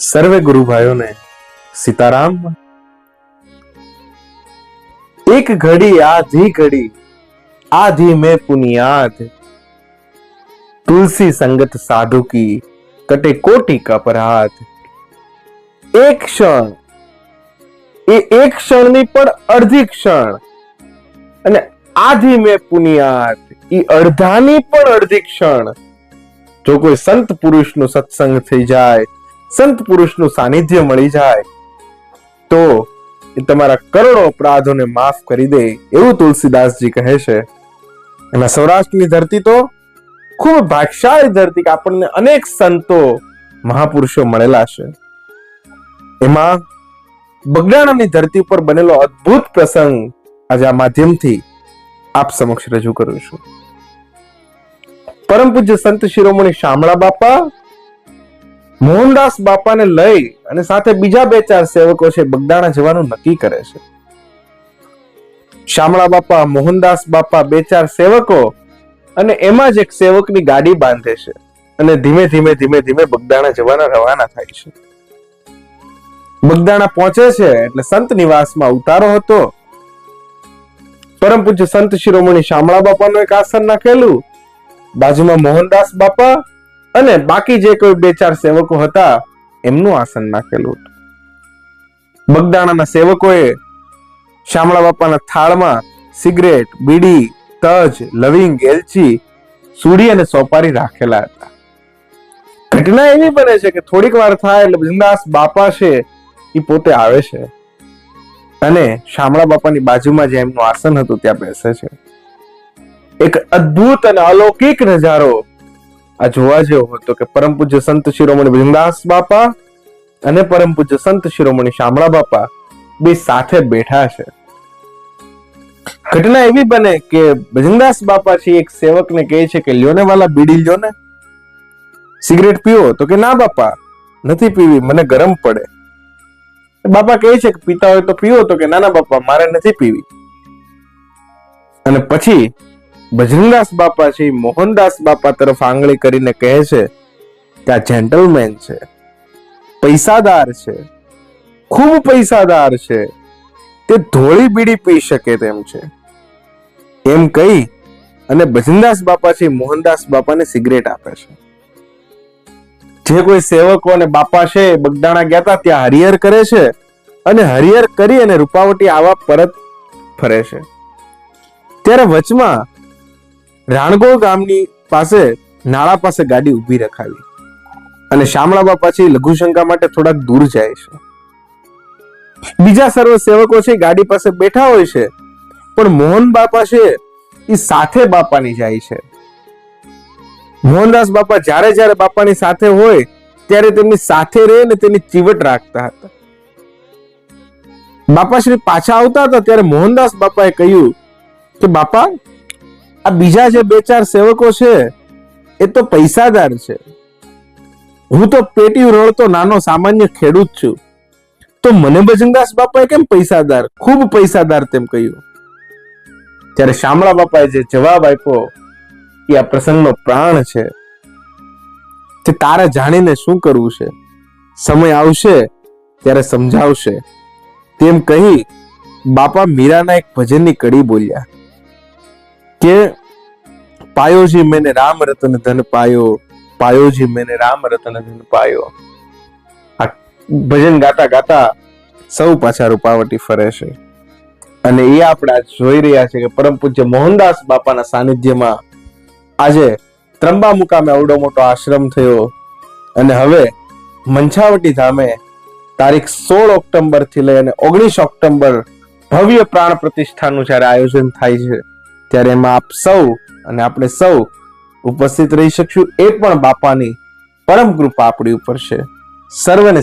સર્વે ગુરુ ભાઈઓને સીતારામ. એક ઘડી, આધી ઘડી, આધી મેં પુનિયાદ. તુલસી સંગત સાધુ કી કટે કોટી કા એક ક્ષણ, એ એક ક્ષણની પણ અડધી ક્ષણ. અને આધી મેં પુનિયાદ એ અડધાની પણ અડધી ક્ષણ. જો કોઈ સંત પુરુષનું સત્સંગ થઈ જાય સંત પુરુષનું સાનિધ્ય મળી જાય, તો એ તમારા કરોડો અપરાધોને માફ કરી દે, એવું તુલસીદાસજી કહે છે. એમાં સૌરાષ્ટ્રની ધરતી તો ખૂબ ભાગશાળી ધરતી કે આપણને અનેક સંતો મહાપુરુષો મળેલા છે. એમાં બગડાણાની ધરતી ઉપર બનેલો અદ્ભુત પ્રસંગ આજે આ માધ્યમથી આપ સમક્ષ રજૂ કરું છું. પરમ પૂજ્ય સંત શિરોમણી શામળા બાપા મોહનદાસ બાપાને લઈ અને સાથે બીજા બે ચાર સેવકો છે બગદાણા જવાનું નક્કી કરે છે. શામળા બાપા, મોહનદાસ બાપા બે ચાર સેવકો અને એમાં જ એક સેવકની ગાડી બાંધે છે અને ધીમે ધીમે ધીમે ધીમે બગદાણા જવાના રવાના થાય છે. બગદાણા પહોંચે છે એટલે સંત નિવાસમાં ઉતારો હતો. પરમ પૂજ્ય સંત શિરોમણી શામળા બાપાનું એક આસન નાખેલું. બાજુમાં મોહનદાસ બાપા અને બાકી જે કોઈ બે ચાર સેવકો હતા, એમનું આસન નાખેલું હતું. બગદાણાના સેવકોએ શામળા બાપાના થાળમાં સિગરેટ, બીડી, તજ, લવિંગ, એલચી સુડી અને સોપારી રાખેલા હતા. ઘટના એવી બને છે કે થોડીક વાર થાય એટલે બિંદાસ બાપા છે એ પોતે આવે છે. અને શામળા બાપાની બાજુમાં જે એમનું આસન હતું ત્યાં બેસે છે. એક અદ્ભુત અને અલૌકિક નજારો આ જોવા જેવો હતો કે પરમ પૂજ્ય સંત શિરોમણી ભીમદાસ બાપા અને પરમ પૂજ્ય સંત શિરોમણી શામળા બાપા બે સાથે બેઠા છે. ઘટના એવી બને કે ભજનદાસ બાપા છે એક સેવકને કહે છે કે લ્યોને વાલા બીડી લ્યો ને. સિગરેટ પીવો તો કે ના બાપા, નથી પીવી, મને ગરમ પડે. બાપા કહે છે કે પીતા હોય તો પીવો તો કે ના ના બાપા, મારે નથી પીવી. અને પછી ભજનદાસ બાપા છે મોહનદાસ બાપા તરફ આંગળી કરીને કહે છે કે આ જેન્ટલમેન છે, પૈસાદાર છે, ખૂબ પૈસાદાર છે, તે ધોળી બીડી પી શકે તેમ છે. એમ કહી અને ભજનદાસ બાપા છે મોહનદાસ બાપાને સિગરેટ આપે છે. જે કોઈ સેવકો અને બાપા છે બગદાણા ગયા હતા ત્યાં હરિહર કરે છે અને હરિહર કરી અને રૂપાવટી આવા પરત ફરે છે. ત્યારે વચમાં રાણગોળ ગામની પાસે નાળા પાસે ગાડી ઊભી રખાવી અને શામળા બાપા છે લઘુશંકા માટે થોડાક દૂર જાય છે. બીજા સર્વ સેવકો છે, ગાડી પાસે બેઠા હોય છે, પણ મોહન બાપા છે, એ સાથે બાપાની જાય છે. મોહનદાસ બાપા જ્યારે જ્યારે બાપાની સાથે હોય, ત્યારે તેમની સાથે રહે ને તેની ચીવટ રાખતા હતા. બાપા શ્રી પાછા આવતા હતા, ત્યારે મોહનદાસ બાપાએ કહ્યું કે, બાપા આ બીજા જે બે ચાર સેવકો છે, એ તો પૈસાદાર છે. હું તો પેટી રોળતો નાનો સામાન્ય ખેડૂત છું. તો મને ભજનદાસ બાપાએ કેમ પૈસાદાર, ખૂબ પૈસાદાર તેમ કહ્યું? ત્યારે શામળા બાપાએ જે જવાબ આપ્યો, એ આ પ્રસંગનો પ્રાણ છે. તે તારે જાણીને શું કરવું છે? સમય આવશે, ત્યારે સમજાવશે. તેમ કહી બાપા મીરાના એક ભજનની કડી બોલ્યા. કે પાયોજી મેને રામ રતન ધન પાયો, પાયોજી મેને રામ રતન ધન પાયો. આ ભજન ગાતા ગાતા સૌ પાછા રૂપાવટી ફરે છે. અને એ આપણે જોઈ રહ્યા છે કે પરમ પૂજ્ય મોહનદાસ બાપાના સાનિધ્યમાં આજે ત્રંબા મુકામે આવડો મોટો આશ્રમ થયો. અને હવે મંછાવટી ધામે તારીખ સોળ ઓક્ટોબરથી લઈ અને ઓગણીસ ઓક્ટોબર ભવ્ય પ્રાણ પ્રતિષ્ઠાનું જ્યારે આયોજન થાય છે. ત્યારે એમાં આપ સૌ અને આપણે સૌ ઉપસ્થિત રહી શકશું એ પણ બાપાની પરમ કૃપા આપણી ઉપર છે. સર્વને